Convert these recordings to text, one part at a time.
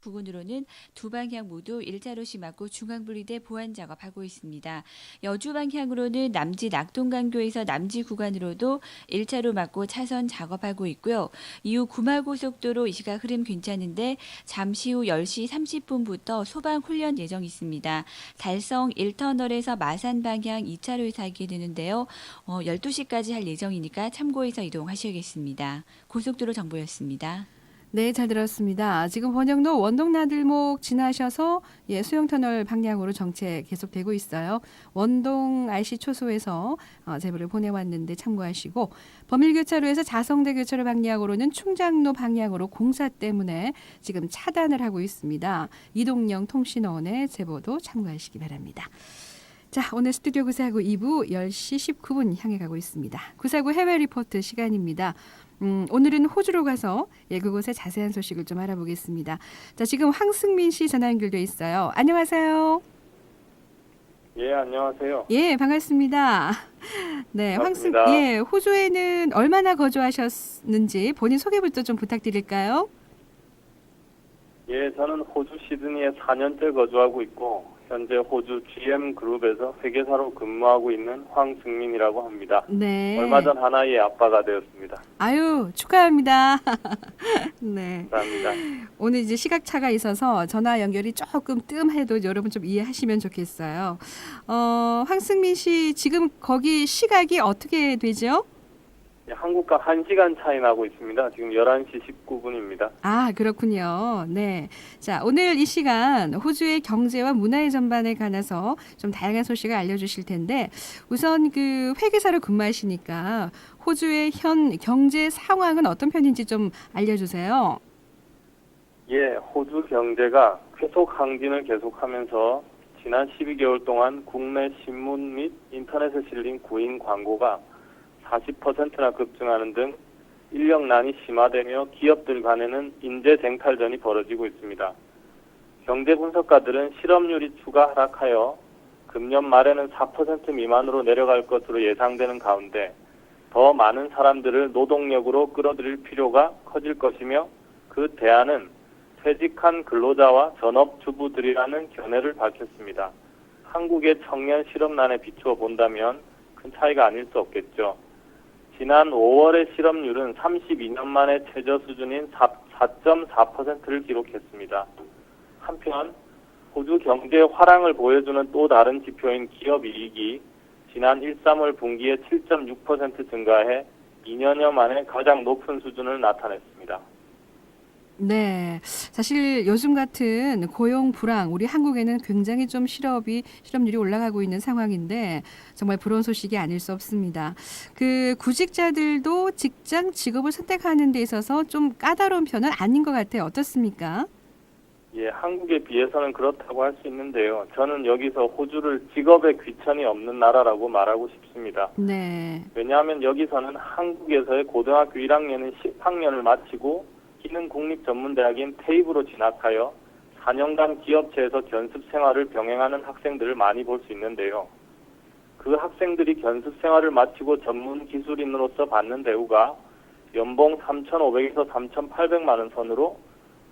부근으로는 두 방향 모두 일자로시 막고 중앙 분리대 보안 작업하고 있습니다. 여주 방향으로는 남지 낙동강교에서 남지 구간으로도 일차로 막고 차선 작업하고 있고요. 이후 구마고속도로 이 시각 흐름 괜찮은데 잠시 후 10시 30분부터 소방 훈련 예정 있습니다. 달성 1터널에서 마산 방향 2차로에서 하게 되는데요. 어, 12시까지 할 예정이니까 참고해서 이동하셔야겠습니다. 고속도로 정보였습니다. 네, 잘 들었습니다. 지금 번영로 원동나들목 지나셔서 예, 수영터널 방향으로 정체 계속되고 있어요. 원동 IC 초소에서 어, 제보를 보내왔는데 참고하시고 범일교차로에서 자성대 교차로 방향으로는 충장로 방향으로 공사 때문에 지금 차단을 하고 있습니다. 이동영 통신원의 제보도 참고하시기 바랍니다. 자, 오늘 스튜디오 구사하고 2부 10시 19분 향해 가고 있습니다. 구사구 해외 리포트 시간입니다. 음, 오늘은 호주로 가서 예, 그곳의 자세한 소식을 좀 알아보겠습니다. 자, 지금 황승민 씨 전화 연결돼 있어요. 안녕하세요. 예, 안녕하세요. 예, 반갑습니다. 네, 황승 반갑습니다. 예, 호주에는 얼마나 거주하셨는지 본인 소개부터 좀 부탁드릴까요? 예, 저는 호주 시드니에 4년째 거주하고 있고 현재 호주 GM 그룹에서 회계사로 근무하고 있는 황승민이라고 합니다. 네. 얼마 전 하나의 아빠가 되었습니다. 아유, 축하합니다. 네. 감사합니다. 오늘 이제 시각차가 있어서 전화 연결이 조금 뜸해도 여러분 좀 이해하시면 좋겠어요. 어, 황승민 씨 지금 거기 시각이 어떻게 되죠? 예, 한국과 1시간 차이 나고 있습니다. 지금 11시 19분입니다. 아, 그렇군요. 네. 자, 오늘 이 시간 호주의 경제와 문화의 전반에 관해서 좀 다양한 소식을 알려주실 텐데, 우선 그 회계사로 근무하시니까 호주의 현 경제 상황은 어떤 편인지 좀 알려주세요. 예, 호주 경제가 계속 항진을 계속하면서 지난 12개월 동안 국내 신문 및 인터넷에 실린 구인 광고가 40%나 급증하는 등 인력난이 심화되며 기업들 간에는 인재 쟁탈전이 벌어지고 있습니다. 경제 분석가들은 실업률이 추가 하락하여 금년 말에는 4% 미만으로 내려갈 것으로 예상되는 가운데 더 많은 사람들을 노동력으로 끌어들일 필요가 커질 것이며 그 대안은 퇴직한 근로자와 전업주부들이라는 견해를 밝혔습니다. 한국의 청년 실업난에 비추어 본다면 큰 차이가 아닐 수 없겠죠. 지난 5월의 실업률은 32년 만에 최저 수준인 4.4%를 기록했습니다. 한편 호주 경제 화랑을 보여주는 또 다른 지표인 기업 이익이 지난 1, 3월 분기에 7.6% 증가해 2년여 만에 가장 높은 수준을 나타냈습니다. 네. 사실 요즘 같은 고용 불황, 우리 한국에는 굉장히 좀 실업이, 실업률이 올라가고 있는 상황인데 정말 부러운 소식이 아닐 수 없습니다. 그 구직자들도 직장, 직업을 선택하는 데 있어서 좀 까다로운 편은 아닌 것 같아요. 어떻습니까? 예, 한국에 비해서는 그렇다고 할 수 있는데요. 저는 여기서 호주를 직업에 귀천이 없는 나라라고 말하고 싶습니다. 네. 왜냐하면 여기서는 한국에서의 고등학교 1학년은 10학년을 마치고 기능 국립 전문대학인 테이브로 진학하여 4년간 기업체에서 견습 생활을 병행하는 학생들을 많이 볼 수 있는데요. 그 학생들이 견습 생활을 마치고 전문 기술인으로서 받는 대우가 연봉 3,500에서 3,800만 원 선으로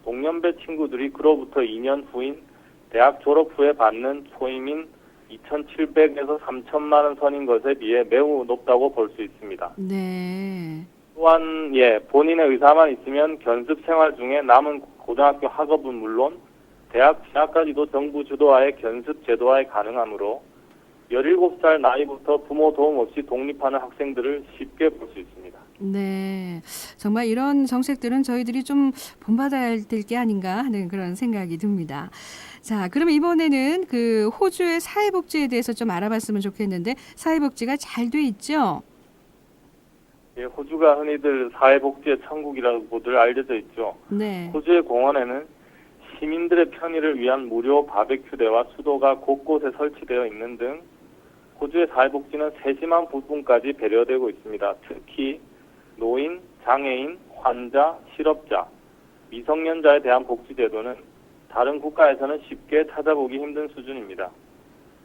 동년배 친구들이 그로부터 2년 후인 대학 졸업 후에 받는 소임인 2,700에서 3천만 원 선인 것에 비해 매우 높다고 볼 수 있습니다. 네. 또한 예 본인의 의사만 있으면 견습 생활 중에 남은 고등학교 학업은 물론 대학 진학까지도 정부 주도하에 견습 제도화에 가능하므로 17살 나이부터 부모 도움 없이 독립하는 학생들을 쉽게 볼 수 있습니다. 네. 정말 이런 정책들은 저희들이 좀 본받아야 될 게 아닌가 하는 그런 생각이 듭니다. 자, 그럼 이번에는 그 호주의 사회복지에 대해서 좀 알아봤으면 좋겠는데 사회복지가 잘 돼 있죠? 예, 호주가 흔히들 사회복지의 천국이라고들 알려져 있죠. 네. 호주의 공원에는 시민들의 편의를 위한 무료 바베큐대와 수도가 곳곳에 설치되어 있는 등 호주의 사회복지는 세심한 부분까지 배려되고 있습니다. 특히 노인, 장애인, 환자, 실업자, 미성년자에 대한 복지제도는 다른 국가에서는 쉽게 찾아보기 힘든 수준입니다.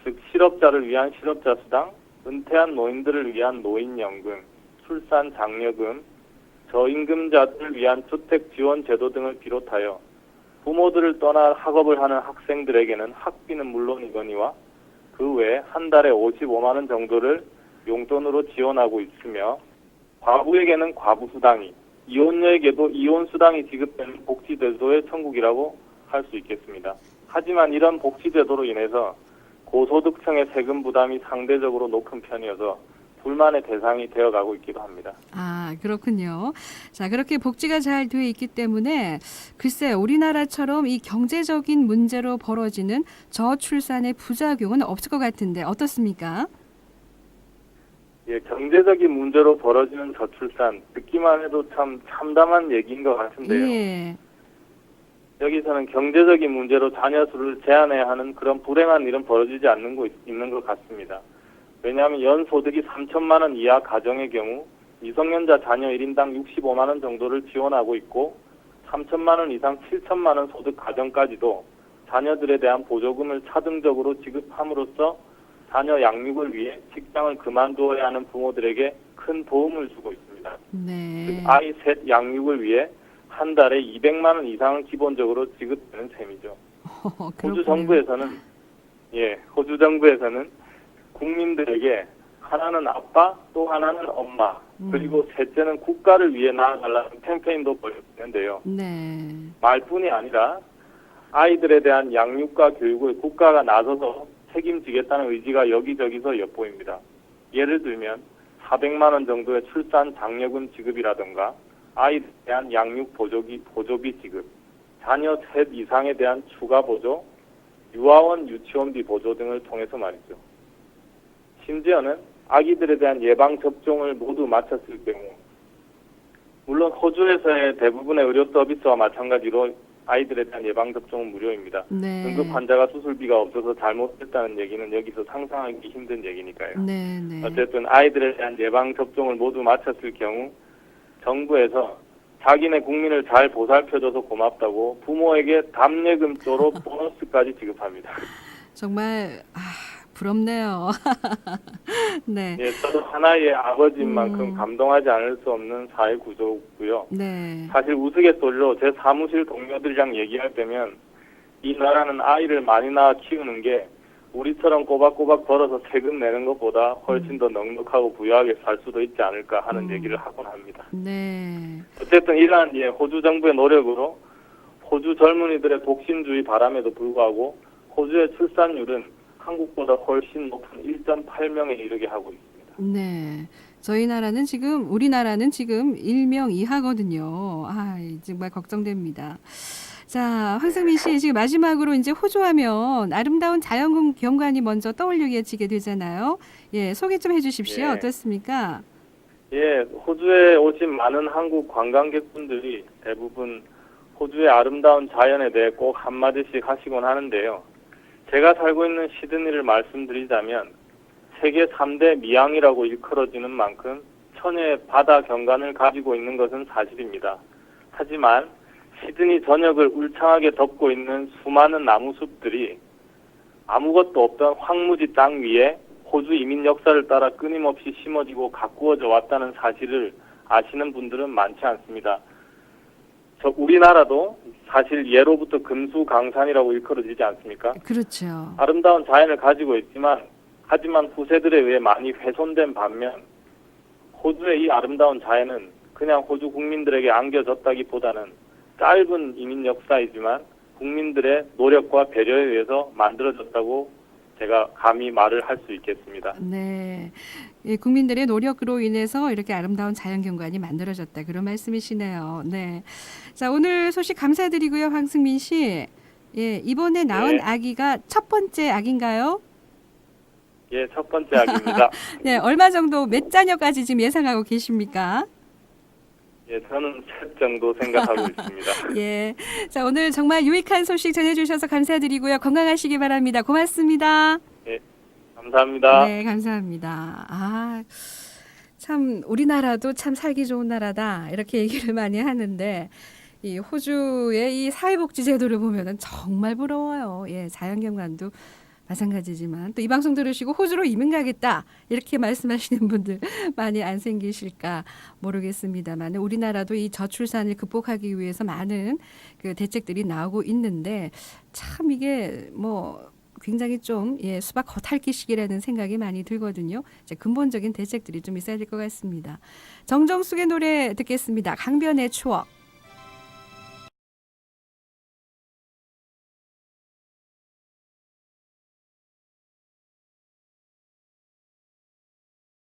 즉 실업자를 위한 실업자 수당, 은퇴한 노인들을 위한 노인연금, 출산 장려금, 저임금자들을 위한 주택 지원 제도 등을 비롯하여 부모들을 떠나 학업을 하는 학생들에게는 학비는 물론이거니와 그 외에 한 달에 55만 원 정도를 용돈으로 지원하고 있으며 과부에게는 과부 수당이, 이혼녀에게도 이혼 수당이 지급되는 복지 제도의 천국이라고 할 수 있겠습니다. 하지만 이런 복지 제도로 인해서 고소득층의 세금 부담이 상대적으로 높은 편이어서 불만의 대상이 되어가고 있기도 합니다. 아, 그렇군요. 자, 그렇게 복지가 잘 되어 있기 때문에 글쎄 우리나라처럼 이 경제적인 문제로 벌어지는 저출산의 부작용은 없을 것 같은데 어떻습니까? 예, 경제적인 문제로 벌어지는 저출산 듣기만 해도 참 참담한 얘기인 것 같은데요. 예. 여기서는 경제적인 문제로 자녀 수를 제한해야 하는 그런 불행한 일은 벌어지지 않는 거 있는 것 같습니다. 왜냐하면 연 소득이 3천만 원 이하 가정의 경우 미성년자 자녀 1인당 65만 원 정도를 지원하고 있고 3천만 원 이상 7천만 원 소득 가정까지도 자녀들에 대한 보조금을 차등적으로 지급함으로써 자녀 양육을 위해 직장을 그만두어야 하는 부모들에게 큰 도움을 주고 있습니다. 네. 즉 아이 셋 양육을 위해 한 달에 200만 원 이상은 기본적으로 지급되는 셈이죠. 어, 호주. 정부에서는 예, 호주 정부에서는 국민들에게 하나는 아빠, 또 하나는 엄마, 음. 그리고 셋째는 국가를 위해 나아가려는 캠페인도 벌였는데요. 네. 말뿐이 아니라 아이들에 대한 양육과 교육을 국가가 나서서 책임지겠다는 의지가 여기저기서 엿보입니다. 예를 들면 400만 원 정도의 출산 장려금 지급이라든가 아이에 대한 양육 보조기, 보조비 지급, 자녀 셋 이상에 대한 추가 보조, 유아원 유치원비 보조 등을 통해서 말이죠. 심지어는 아기들에 대한 예방 접종을 모두 마쳤을 경우 물론 호주에서의 대부분의 의료 서비스와 마찬가지로 아이들에 대한 예방 접종은 무료입니다. 네. 응급 환자가 수술비가 없어서 잘못됐다는 얘기는 여기서 상상하기 힘든 얘기니까요. 네, 네. 어쨌든 아이들에 대한 예방 접종을 모두 마쳤을 경우 정부에서 자기네 국민을 잘 보살펴줘서 고맙다고 부모에게 답례금조로 보너스까지 지급합니다. 정말 아, 부럽네요. 네. 예, 저도 하나의 아버지인 음. 만큼 감동하지 않을 수 없는 사회 구조고요. 네. 사실 우스갯소리로 제 사무실 동료들이랑 얘기할 때면 이 나라는 아이를 많이 낳아 키우는 게 우리처럼 꼬박꼬박 벌어서 세금 내는 것보다 훨씬 더 넉넉하고 부유하게 살 수도 있지 않을까 하는 음. 얘기를 하곤 합니다. 네. 어쨌든 이러한 예, 호주 정부의 노력으로 호주 젊은이들의 독신주의 바람에도 불구하고 호주의 출산율은 한국보다 훨씬 높은 1.8명에 이르게 하고 있습니다. 네. 저희 나라는 지금 우리나라는 지금 일명 이하거든요. 아, 정말 걱정됩니다. 자, 황승민 씨 지금 마지막으로 이제 호주하면 아름다운 자연 경관이 먼저 떠올리게 되잖아요. 예, 소개 좀 해주십시오. 예. 어떻습니까? 예, 호주에 오신 많은 한국 관광객분들이 대부분 호주의 아름다운 자연에 대해 꼭 한마디씩 하시곤 하는데요. 제가 살고 있는 시드니를 말씀드리자면 세계 3대 미항이라고 일컬어지는 만큼 천혜의 바다 경관을 가지고 있는 것은 사실입니다. 하지만 시드니 전역을 울창하게 덮고 있는 수많은 나무숲들이 아무것도 없던 황무지 땅 위에 호주 이민 역사를 따라 끊임없이 심어지고 가꾸어져 왔다는 사실을 아시는 분들은 많지 않습니다. 저 우리나라도 사실 예로부터 금수 강산이라고 일컬어지지 않습니까? 그렇죠. 아름다운 자연을 가지고 있지만 하지만 후세들에 의해 많이 훼손된 반면 호주의 이 아름다운 자연은 그냥 호주 국민들에게 안겨졌다기보다는 짧은 이민 역사이지만 국민들의 노력과 배려에 의해서 만들어졌다고 제가 감히 말을 할 수 있겠습니다. 네. 예, 국민들의 노력으로 인해서 이렇게 아름다운 자연 경관이 만들어졌다. 그런 말씀이시네요. 네. 자, 오늘 소식 감사드리고요. 황승민 씨. 예, 이번에 낳은 네. 아기가 첫 번째 아기인가요? 예, 첫 번째 악입니다. 네, 얼마 정도 몇 자녀까지 지금 예상하고 계십니까? 예, 저는 셋 정도 생각하고 있습니다. 예. 자, 오늘 정말 유익한 소식 전해주셔서 감사드리고요. 건강하시기 바랍니다. 고맙습니다. 감사합니다. 네, 감사합니다. 아, 참 우리나라도 참 살기 좋은 나라다 이렇게 얘기를 많이 하는데 이 호주의 이 사회복지 제도를 보면은 정말 부러워요. 예, 자연경관도 마찬가지지만 또 이 방송 들으시고 호주로 이민 가겠다 이렇게 말씀하시는 분들 많이 안 생기실까 모르겠습니다만 우리나라도 이 저출산을 극복하기 위해서 많은 그 대책들이 나오고 있는데 참 이게 뭐 굉장히 좀 예, 수박 겉핥기식이라는 생각이 많이 들거든요. 이제 근본적인 대책들이 좀 있어야 될 것 같습니다. 정정숙의 노래 듣겠습니다. 강변의 추억.